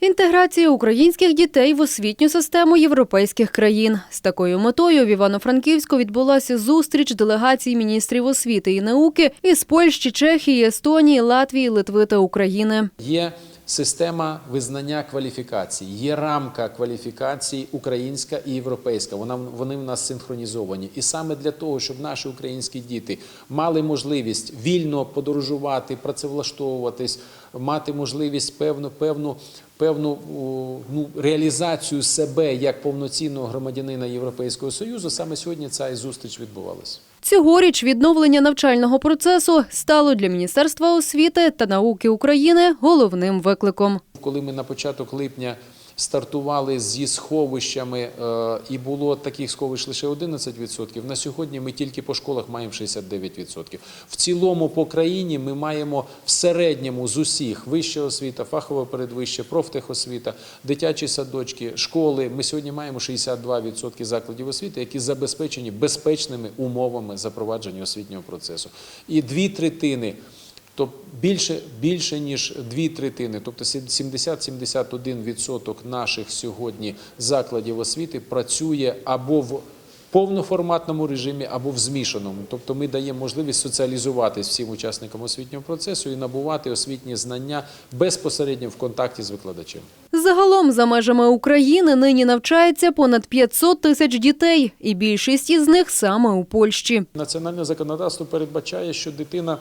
Інтеграція українських дітей в освітню систему європейських країн. З такою метою в Івано-Франківську відбулася зустріч делегацій міністрів освіти і науки із Польщі, Чехії, Естонії, Латвії, Литви та України. Є система визнання кваліфікацій, є рамка кваліфікацій українська і європейська. Вона вони в нас синхронізовані. І саме для того, щоб наші українські діти мали можливість вільно подорожувати, працевлаштовуватись, мати можливість певну певну. Певну ну, реалізацію себе як повноцінного громадянина Європейського Союзу саме сьогодні ця і зустріч відбувалася. Цьогоріч відновлення навчального процесу стало для Міністерства освіти та науки України головним викликом. Коли ми на початок липня стартували зі сховищами, е, і було таких сховищ лише 11%, на сьогодні ми тільки по школах маємо 69%. В цілому по країні ми маємо в середньому з усіх вища освіта, фахова передвища, профтехосвіта, дитячі садочки, школи. Ми сьогодні маємо 62% закладів освіти, які забезпечені безпечними умовами запровадження освітнього процесу. І дві третини. Більше, більше ніж дві третини, тобто 70-71% наших сьогодні закладів освіти працює або в повноформатному режимі, або в змішаному. Тобто ми даємо можливість соціалізуватись всім учасникам освітнього процесу і набувати освітні знання безпосередньо в контакті з викладачем. Загалом за межами України нині навчається понад 500 тисяч дітей, і більшість із них саме у Польщі. Національне законодавство передбачає, що дитина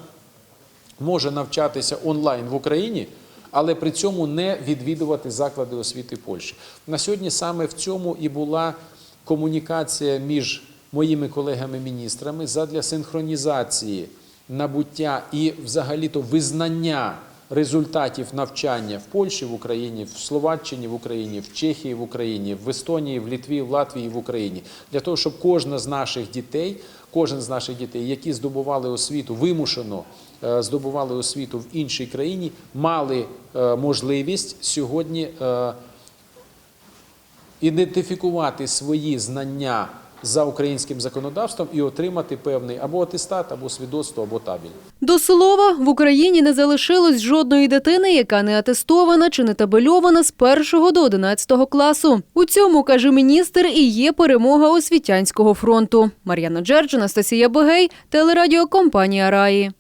може навчатися онлайн в Україні, але при цьому не відвідувати заклади освіти Польщі. На сьогодні саме в цьому і була комунікація між моїми колегами-міністрами задля синхронізації набуття і взагалі-то визнання результатів навчання в Польщі, в Україні, в Словаччині, в Україні, в Чехії, в Україні, в Естонії, в Літві, в Латвії, в Україні, для того, щоб кожна з наших дітей, кожен з наших дітей, які здобували освіту вимушено е, здобували освіту в іншій країні, мали е, можливість сьогодні е, ідентифікувати свої знання за українським законодавством і отримати певний або атестат, або свідоцтво, або табіль. До слова, в Україні не залишилось жодної дитини, яка не атестована чи не табельована з 1 до 11 класу. У цьому, каже міністр, і є перемога освітянського фронту. Мар'яна Джерджина, Анастасія Бегей, телерадіокомпанія Раї.